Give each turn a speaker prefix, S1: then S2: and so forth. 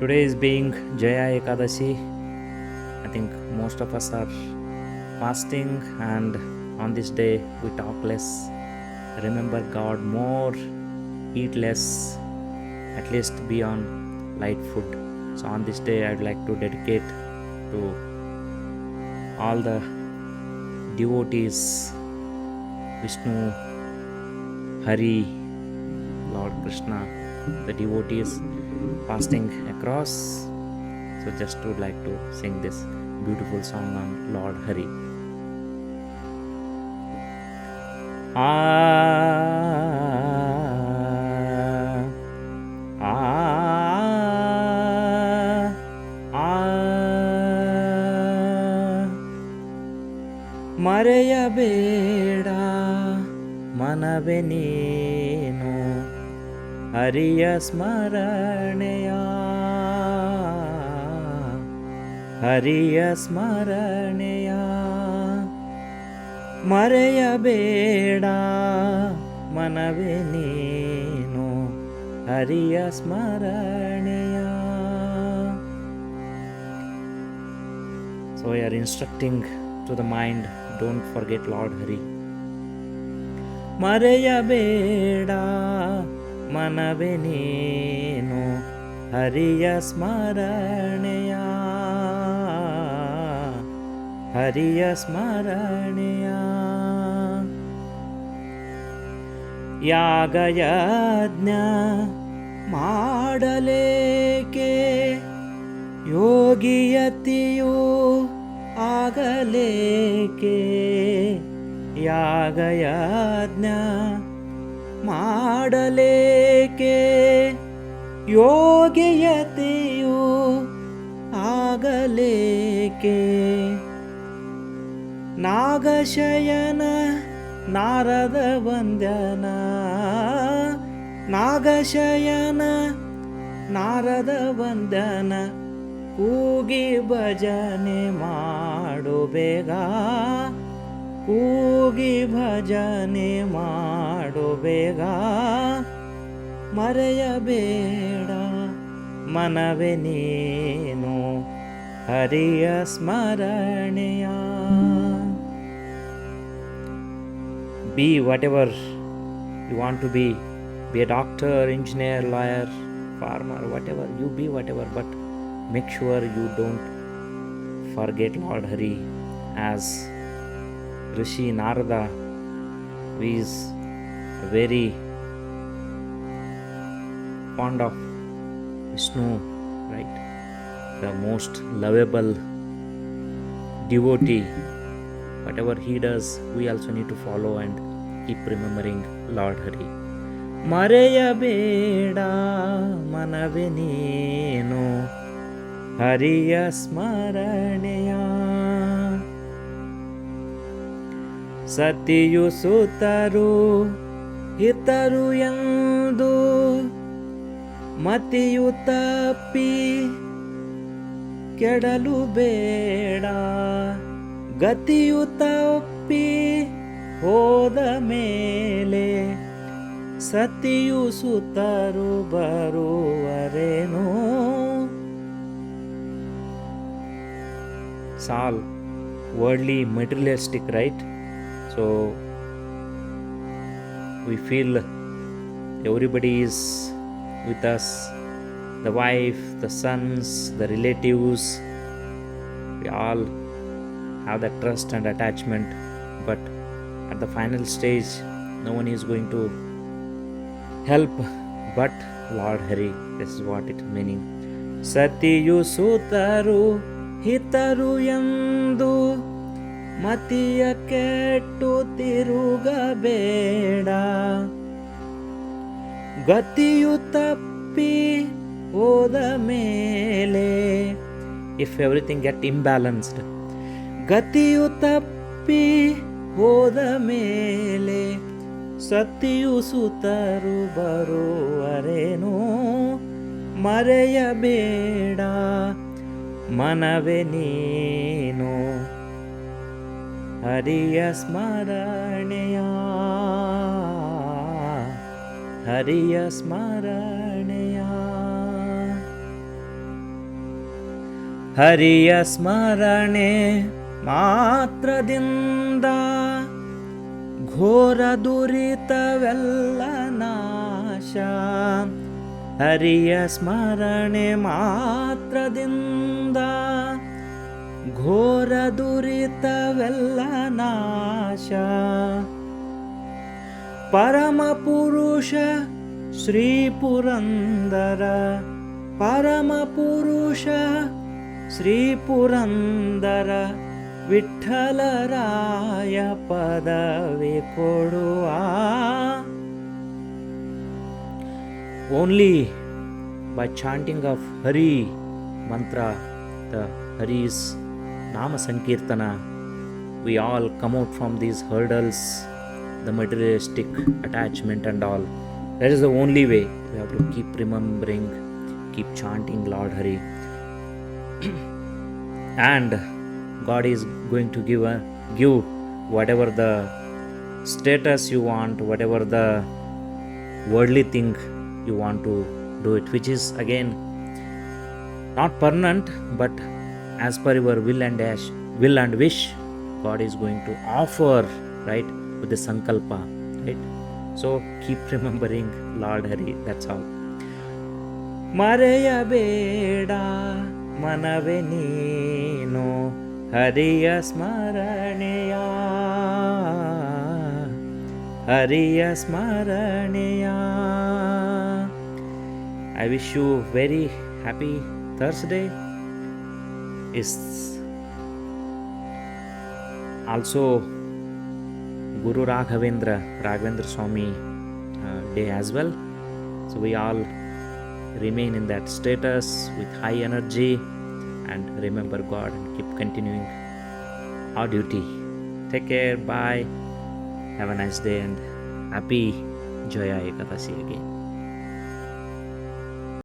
S1: Today is being Jaya Ekadashi. I think most of us are fasting, and on this day we talk less, remember God more, eat less, at least be on light food. So, on this day, I'd like to dedicate to all the devotees Vishnu, Hari, Lord Krishna, the devotees fasting across. So, just would like to sing this beautiful song on Lord Hari. Ah, ah, ah. beda ಮನವೆ ನೀನು ಹರಿಯ ಸ್ಮರಣೆಯ ಹರಿಯ ಸ್ಮರಣೆಯ ಮರೆಯಬೇಡ ಮನವೆ ನೀನು ಹರಿಯ ಸ್ಮರಣೆಯ So, we are instructing to the mind don't forget Lord Hari. ಮರೆಯಬೇಡ ಮನವೆ ನೀನು ಹರಿಯ ಸ್ಮರಣೆಯ. ಹರಿಯ ಸ್ಮರಣೆಯ. ಯಾಗಯಜ್ಞ ಮಾಡಲೇಕೆ? ಯೋಗಿಯತಿಯು ಆಗಲೇಕೆ? ಯಾಗಯಜ್ಞ ಮಾಡಲೇಕೆ? ಯೋಗ್ಯತೆಯು ಆಗಲೇಕೆ? ನಾಗಶಯನ ನಾರದ ವಂದನ ನಾಗಶಯನ ನಾರದ ವಂದನ ಕೂಗಿ ಭಜನೆ ಮಾಡು ಬೇಗ. ಕೂಗಿ ಭಜನೆ ಮಾಡು ಬೇಗ ಮರೆಯಬೇಡ ಮನವೆ ನೀನು ಹರಿಯ ಸ್ಮರಣೆಯ be whatever you want to be be a doctor engineer lawyer farmer whatever you be whatever but make sure you don't forget Lord Hari as Rishi Narada who is very fond of Vishnu, right? The most lovable devotee. Whatever he does, we also need to follow and keep remembering Lord Hari. ಮರೆಯಬೇಡ ಮನವೆ ನೀನು ಹರಿಯ ಸ್ಮರಣೆಯ ಸತಿಯು ಸುತರು, ಹಿತರು ಎಂದು ಮತಿಯು ತಪ್ಪಿ ಕೆಡಲು ಬೇಡ. ಗತಿಯು ತಪ್ಪಿ ಹೋದ ಮೇಲೆ ಸತಿಯು ಸುತರು ಬರುವರೇನೋ? ಸಾಲ್ Warli materialistic right so we feel everybody is with us the wife the sons the relatives we all have that trust and attachment but at the final stage no one is going to help but lord hari this is what it meaning ಸತಿಯು ಸೂತರು ಹಿತರು ಎಂದು ಮತಿಯ ಕೆಟ್ಟು ತಿರುಗಬೇಡ. ಗತಿಯು ತಪ್ಪಿ ಹೋದ ಮೇಲೆ if everything get imbalanced ಗತಿಯು ತಪ್ಪಿ ಹೋದ ಮೇಲೆ, ಸತಿಯು ಸುತರು ಬರುವರೇನೋ? ಮರೆಯಬೇಡ, ಮನವೆ ನೀನು. ಹರಿಯ ಸ್ಮರಣೆಯ ಹರಿಯ ಸ್ಮರಣೆಯ. ಹರಿಯ ಸ್ಮರಣೆ ಮಾತ್ರದಿಂದ ಘೋರ ದುರಿತವೆಲ್ಲ ನಾಶ. ಹರಿಯ ಸ್ಮರಣೆ ಮಾತ್ರದಿಂದ ಘೋರ ದುರಿತವೆಲ್ಲ ನಾಶ. ಪರಮ ಪುರುಷ ಶ್ರೀ ಪುರಂದರ. ಪರಮ ಪುರುಷ ಶ್ರೀ ಪುರಂದರ. ವಿಠಲರಾಯ ಪದವಿ ಕೊಡುವ. Only by chanting of Hari mantra the Hari's. Nama Sankirtana, we all come out from these hurdles, the materialistic attachment and all. That is the only way. We have to keep remembering, keep chanting Lord Hari. and God is going to give a, give whatever the status you want, whatever the worldly thing you want to do it, which is again not permanent, but as per your will and dash, will and wish, God is going to offer, right, with the sankalpa, right? So keep remembering Lord Hari, that's all. ಮರೆಯಬೇಡ ಮನವೇ ನೀನು ಹರಿಯ ಸ್ಮರಣೆಯ ಹರಿಯ ಸ್ಮರಣೆಯ I wish you very happy Thursday. is also Guru Raghavendra Raghavendra Swami uh, day as well. So we all remain in that status with high energy and remember God and keep continuing our duty. Take care. Bye. Have a nice day and happy Jaya Ekadasi again.